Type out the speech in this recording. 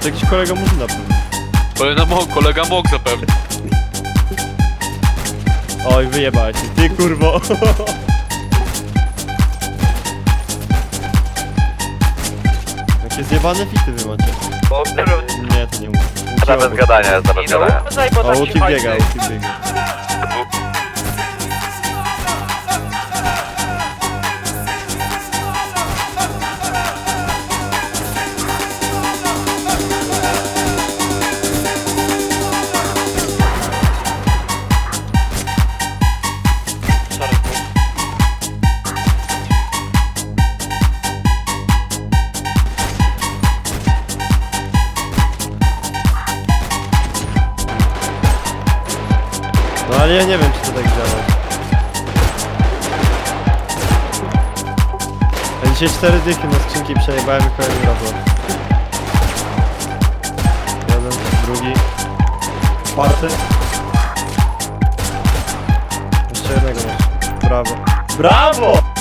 to jakiś kolega Murzyna pewnie. Kolega mógł, kolega mógł zapewne. Oj, wyjebałeś mi. Ty kurwo. Jakie zjebane fity wy macie. Nie, to nie mówię. Bez gadania jest, bez gadania. O, Łuki biega, Łuki biega. No ale ja nie wiem, czy to tak działa. Ja dzisiaj cztery dychy na skrzynki przejebałem i kolejny raz. Jeden, drugi, czwarty. Jeszcze jednego masz. Brawo. Brawo!